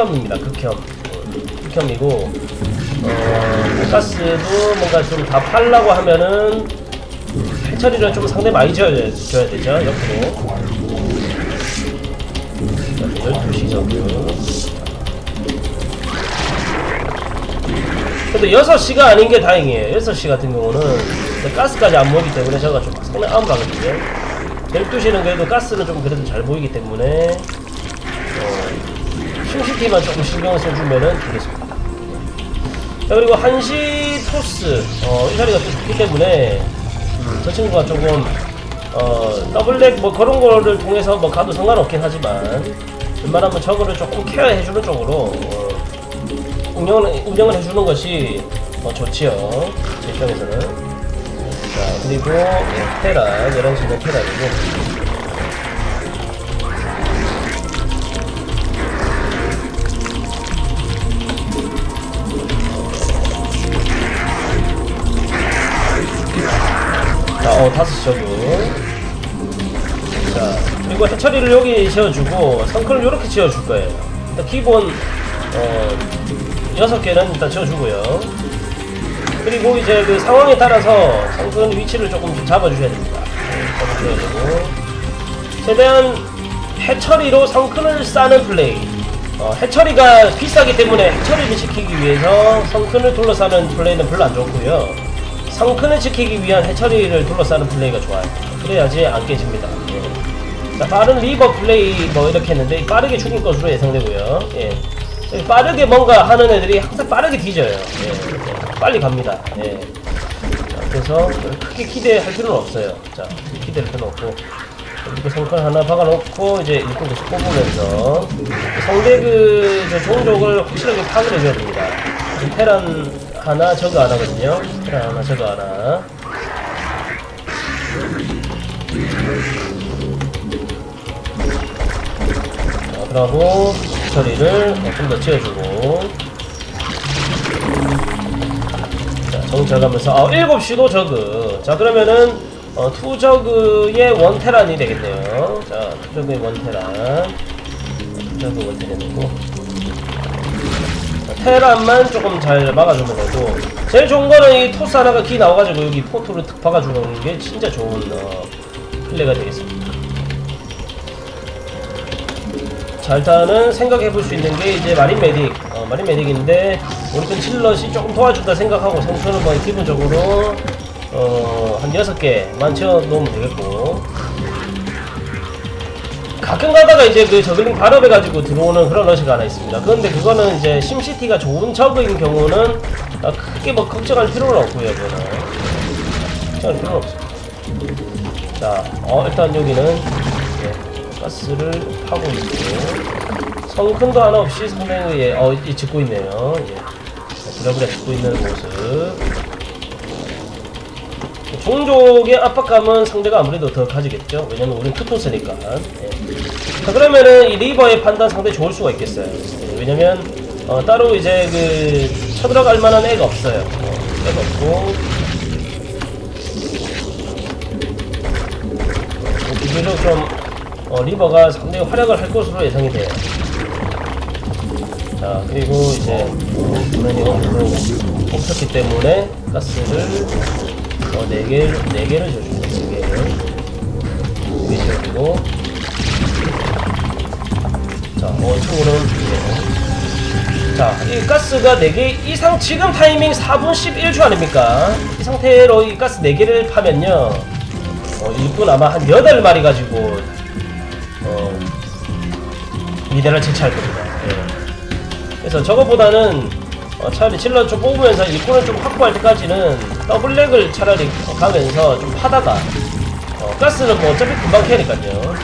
극혐입니다. 극혐. 극혐이고 어, 가스도 뭔가 좀 다 팔라고 하면은 해처리를 좀 상당히 많이 줘야, 줘야 되죠. 옆으로. 자, 12시 정도. 근데 6시가 아닌 게 다행이에요. 6시 같은 경우는 가스까지 안 모이기 때문에 제가 좀 상당히 암울하거든요. 12시는 그래도 가스는 좀 그래도 잘 보이기 때문에 어, 심시티만 조금 신경을 써주면은 되겠습니다. 자 그리고 한시 토스. 어, 이 자리가 좀 좋기 때문에 음, 저 친구가 조금 어, 더블렉 뭐 그런 거를 통해서 뭐 가도 상관없긴 하지만 웬만하면 저거를 조금 케어해주는 쪽으로 어, 운영을, 운영을 해주는 것이 어, 좋지요. 제 입장에서는. 자 그리고 예, 테란 11시는 테란이고 다섯 저그. 자, 그리고 해처리를 여기 지어주고, 성큰을 이렇게 지어줄 거예요. 일단 기본, 어, 여섯 개는 일단 지어주고요. 그리고 이제 그 상황에 따라서 성큰 위치를 조금 좀 잡아주셔야 됩니다. 네, 잡아줘야 되고. 최대한 해처리로 성큰을 싸는 플레이. 어, 해처리가 비싸기 때문에 해처리를 지키기 위해서 성큰을 둘러싸는 플레이는 별로 안 좋고요. 성큰을 지키기 위한 해처리를 둘러싸는 플레이가 좋아요. 그래야지 안 깨집니다. 예. 자, 빠른 리버 플레이 뭐 이렇게 했는데 빠르게 죽을 것으로 예상되고요. 예. 빠르게 뭔가 하는 애들이 항상 빠르게 뒤져요. 예. 예. 빨리 갑니다. 예. 자, 그래서 크게 기대할 필요는 없어요. 자, 기대할 필요는 없고. 이렇게 성큰 하나 박아놓고 이제 일꾼 계속 뽑으면서 상대 그저 종족을 확실하게 파괴를 해줘야 됩니다. 테란 하나 저거 하나거든요. 테란 하나 저거 하나. 자, 그러고 처리를 좀 더 지어주고. 자, 정찰하면서 아 7시도 저그. 자 그러면은 어, 투저그의 원테란이 되겠네요. 자 투저그의 원테란. 투저그 원테란이고. 자, 테란만 조금 잘 막아주면 되고 제일 좋은 거는 이 토스 하나가 기 나와가지고 여기 포토를 탁 박아주는 게 진짜 좋은 어, 플레이가 되겠습니다. 자 일단은 생각해볼 수 있는 게 이제 마린 메딕. 어, 마린 메딕인데 우리 편 칠럿이 조금 도와준다 생각하고 성수는 뭐 기본적으로 어, 한 6개만 채워놓으면 되겠고 가끔 가다가 이제 그 저글링 발업해가지고 들어오는 그런 러시가 하나 있습니다 그런데 그거는 이제 심시티가 좋은 저그인 경우는 아, 크게 뭐 걱정할 필요는 없고요 그거는 걱정할 필요는 없습니다 자 어, 일단 여기는 예, 가스를 하고 있고 성큰도 하나 없이 상당히 예, 어, 이 짓고 있네요. 예. 부랴부랴 짓고 있는 모습. 종족의 압박감은 상대가 아무래도 더 가지겠죠. 왜냐면 우린 투토스니까. 예. 자 그러면은 이 리버의 판단 상당히 좋을 수가 있겠어요. 예, 왜냐면 어, 따로 이제 그 쳐들어갈 만한 애가 없어요. 어, 애가 없고 비교적 좀 어, 리버가 상당히 활약을 할 것으로 예상이 돼요. 자 그리고 이제 이번에 이걸로 뽑혔기 때문에 가스를 어, 4개, 4개를 줘줍니다. 4개. 4개 줘주고 자, 어, 참고로는 예. 자, 이 가스가 4개 이상 지금 타이밍 4분 11초 아닙니까? 이 상태로 이 가스 4개를 파면요 어, 일꾼 아마 한 8마리 가지고 어, 미대를 채취할 겁니다. 예. 그래서 저거보다는 어, 차라리 질러 좀 뽑으면서 일꾼을 좀 확보할 때까지는 더블랙을 차라리 가면서 좀 파다가 어, 가스는 뭐 어차피 금방 캐니까요.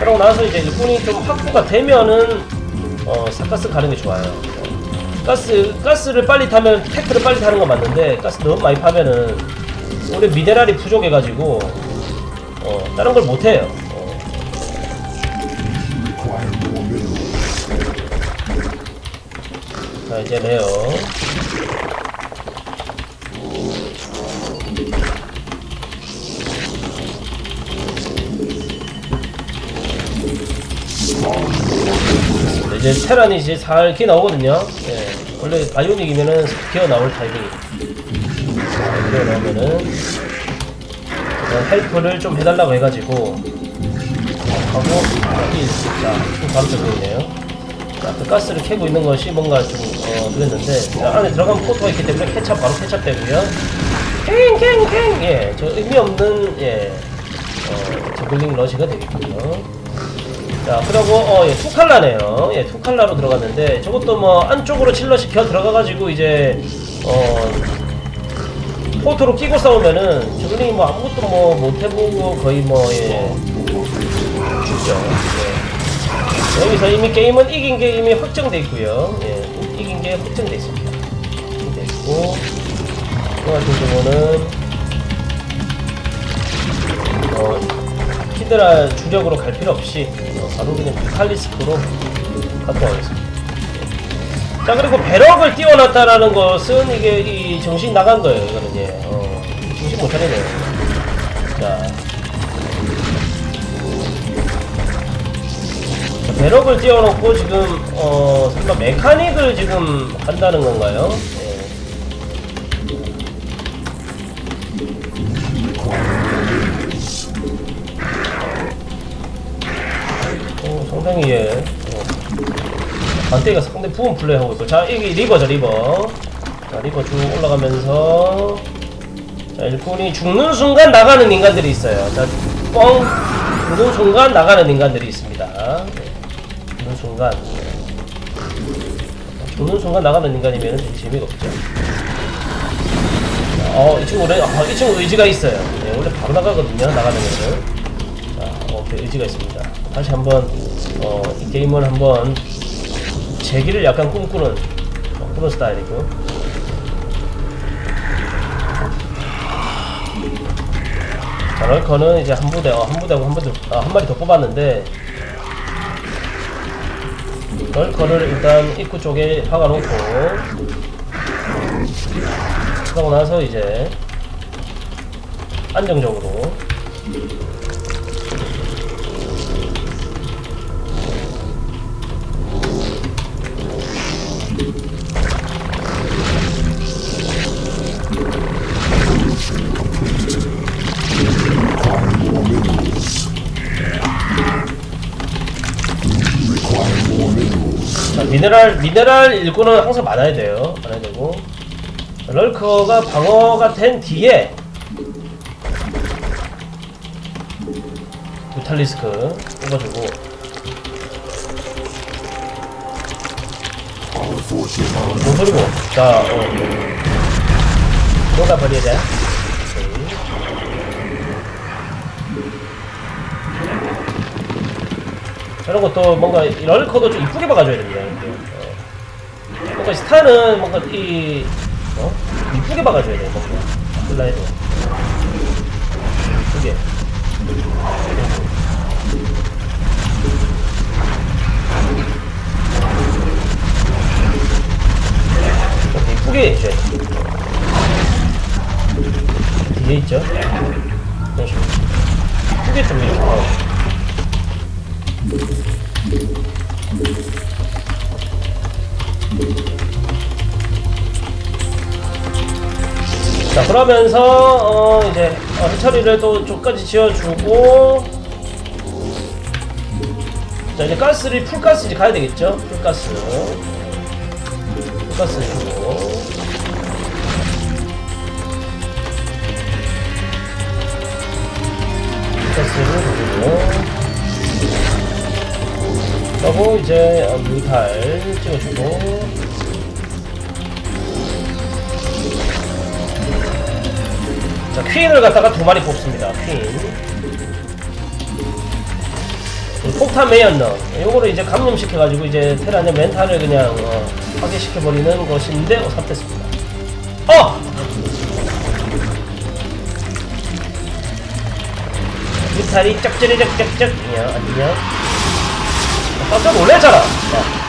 그러고 나서 이제 일꾼이 좀 확보가 되면은 어, 사가스 가는 게 좋아요. 어, 가스 가스를 빨리 타면 테크를 빨리 타는 건 맞는데 가스 너무 많이 파면은 우리 미네랄이 부족해가지고 어, 다른 걸 못해요. 자 이제 레어 이제 테란이 이제 살 기어 나오거든요. 예. 원래 바이오닉이면은 기어 나올. 자, 기어 나오면은 헬프를 좀 해달라고 해가지고 하고 여기 자 지금 바로 적고 있네요. 자, 그 가스를 캐고 있는 것이 뭔가 좀 어, 그랬는데 자, 안에 들어가면 포토가 있기 때문에 케찹 바로 케찹 되고요. 캥캥캥 예, 저 의미 없는 예, 어, 저글링 러시가 되겠군요. 자, 그리고 어, 예, 투칼라네요. 예, 투칼라로 들어갔는데 저것도 뭐 안쪽으로 질럿이 겨 들어가가지고 이제 어 포토로 끼고 싸우면은 저글링이 뭐 아무것도 뭐 못해보고 거의 뭐 예, 죽죠. 예. 여기서 이미 게임은 이긴 게 이미 확정돼 있고요. 예, 이긴 게 확정돼 있습니다. 확정돼 있고 그 같은 경우는 어, 히드라 주력으로 갈 필요 없이 어, 바로 그냥 칼리스크로 갖고 가겠습니다. 자 그리고 배럭을 띄워놨다라는 것은 이게 이 정신 나간 거예요. 이거는 이제 어, 정신 못 차리네요. 자, 배럭을 띄워놓고 지금 어 설마 메카닉을 지금 한다는 건가요? 예. 어, 상당히 예. 어, 반대가 상당히 부분 플레이 하고 있고 자 이게 리버죠 리버 자 리버 쭉 올라가면서 자 일꾼이 죽는 순간 나가는 인간들이 있어요 자뻥 죽는 순간 나가는 인간들이 있습니다 네. 순간 죽는 순간 나가는 인간이면 좀 재미가 없죠 자, 어, 이 친구는, 어, 이 친구 의지가 있어요. 네, 원래 바로 나가거든요, 나가는 애는. 자, 어, 그 의지가 있습니다. 다시 한번, 어, 이 게임을 한번 재기를 약간 꿈꾸는 어, 그런 스타일이고. 자, 럴커는 이제 한 부대, 어, 한 부대하고 한 부대, 아, 한 마리 더 뽑았는데, 럴커를 일단 입구 쪽에 박아놓고, 그러고 나서 이제, 안정적으로, 자, 미네랄, 미네랄 일꾼은 항상 많아야 돼요. 많아야 되고. 럴커가 방어가 된 뒤에 뮤탈리스크 뽑아주고 뭔 소리고 자 어. 녹아 버려야 돼. 이런 것도 뭔가 이 럴커도 좀 이쁘게 박아줘야 됩니다 어. 뭔가 스타는 뭔가 이 어? 이쁘게 박아줘야 돼 뭔가 슬라이드 이쁘게 이렇게 이쁘게 해줘야 돼 뒤에 있죠? 이쁘게 좀 이렇게 박아 자 그러면서 어 이제 어, 해처리를 또 쪽까지 지어주고. 자 이제 가스를 풀가스 이제 가야 되겠죠? 풀가스. 풀가스 주고. 풀가스를 주고요 그리고 이제 어, 뮤탈 찍어주고 자, 퀸을 갖다가 두 마리 뽑습니다. 퀸. 이 폭탄 메이언너. 요거를 이제 감염시켜가지고 이제 테란의 멘탈을 그냥 어, 파괴시켜버리는 것인데 어, 삽됐습니다. 어! 뮤탈이 짝짝짝짝짝. 야, 아니냐? 깜짝 놀랐잖아.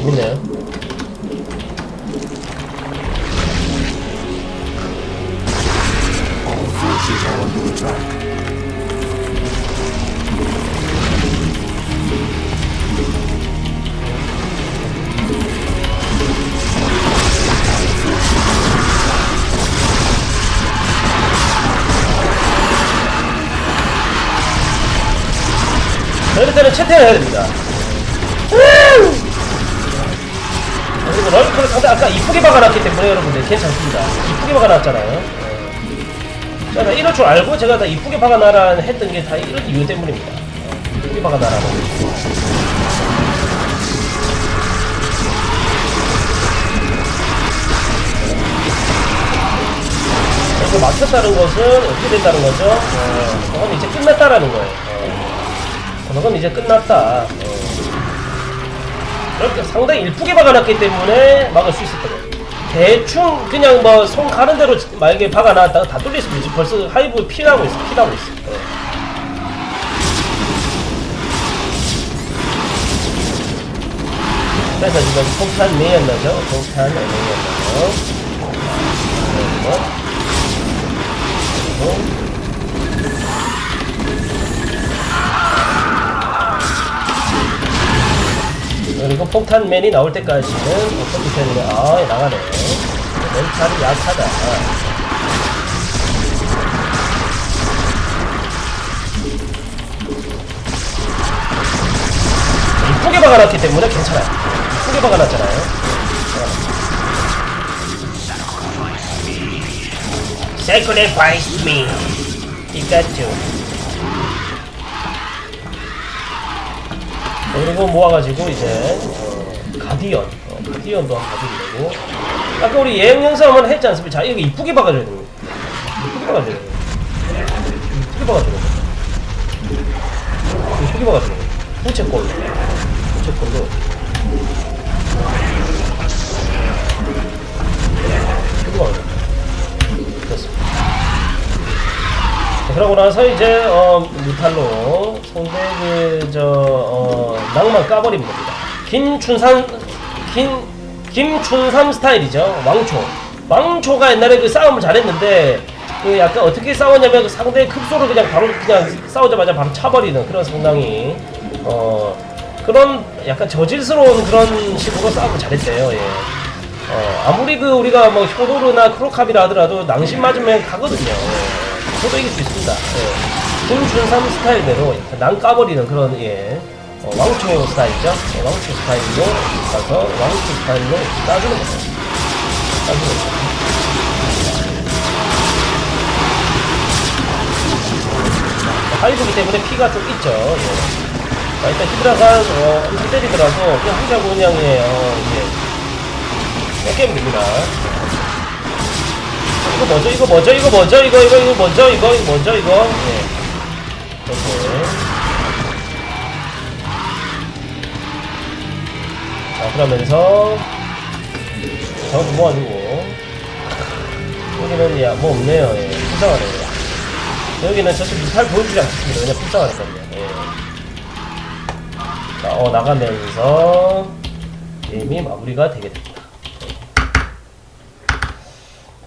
재밌나요? 자, 이럴 채팅을 해야 됩니다. 그리고 럴크를 상대 아까 이쁘게 박아놨기 때문에 여러분들 괜찮습니다. 이쁘게 박아놨잖아요. 어. 자, 나 이럴 줄 알고 제가 다 이쁘게 박아놔라 했던 게 다 이런 이유 때문입니다. 어, 이쁘게 박아놔라고. 이거 맞췄다는 것은 어떻게 된다는 거죠? 어, 그건 이제 끝났다라는 거예요. 어, 그건 이제 끝났다. 어. 이렇게 상당히 일쁘게 박아놨기 때문에 막을 수 있었던 거예요. 대충 그냥 뭐 손 가는 대로 만약에 박아놨다가 다 뚫렸으면 지금 벌써 하이브 피나고 있어, 피나고 있어. 어. 그래서 지금 폭탄 메이었나죠? 폭탄 메이었나죠? 그리고 폭탄맨이 나올 때까지는 어떻게 되느냐 아 나가네. 멘탈이 약하다. 이쁘게 박아놨기 때문에 괜찮아요. 이쁘게 박아놨잖아요. Sacrifice me 피 그리고 모아가지고 이제 어, 가디언 어, 가디언도 한번 가지고 되고. 아까 우리 예행 영상 한번 했지 않습니까? 자 이거 이쁘게 박아줘야 됩니다 이쁘게 박아줘야 돼요. 이쁘게 박아줘야 돼요. 이쁘게 박아줘야 돼요. 부채꼴. 부채꼴로. 이쁘게 박아줘야 돼요. 됐습니다. 자, 그러고 나서 이제 어 무탈로 상대 그 저 어, 낭만 까버리는 겁니다. 김춘삼 김 김춘삼 스타일이죠. 왕초. 왕초가 옛날에 그 싸움을 잘했는데 그 약간 어떻게 싸웠냐면 그 상대 급소를 그냥 바로 그냥 싸우자마자 바로 차버리는 그런 상당히 어 그런 약간 저질스러운 그런 식으로 싸움을 잘했대요. 예. 어, 아무리 그 우리가 뭐 효도르나 크로캅이라 하더라도 낭심 맞으면 가거든요. 예. 저도 이길 수 있습니다. 예. 김준삼 스타일대로 낭 까버리는 그런 예. 어, 왕초 스타일이죠. 예, 왕초 스타일로 가서 왕초 스타일로 따주는 거죠. 따주는 거죠. 하이브기 때문에 피가 좀 있죠. 예. 자, 일단 히드라가 어, 엄청 때리더라도 그냥 하자고 그냥 예, 어, 예. 깨면 됩니다. 이거 뭐죠? 이거 뭐죠? 이거 뭐죠? 이거 이거 이거 뭐죠? 이거 이거 뭐죠? 이거 예. 이렇게. 그러면서 저도 모아주고 여기는 야, 뭐 없네요. 예. 불쌍하네요. 여기는 저쪽 미탈 보여주지 않겠습니다. 그냥 불쌍하니까요. 예. 자, 어 나가면서 게임이 마무리가 되게 됩니다.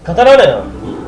간단하네요.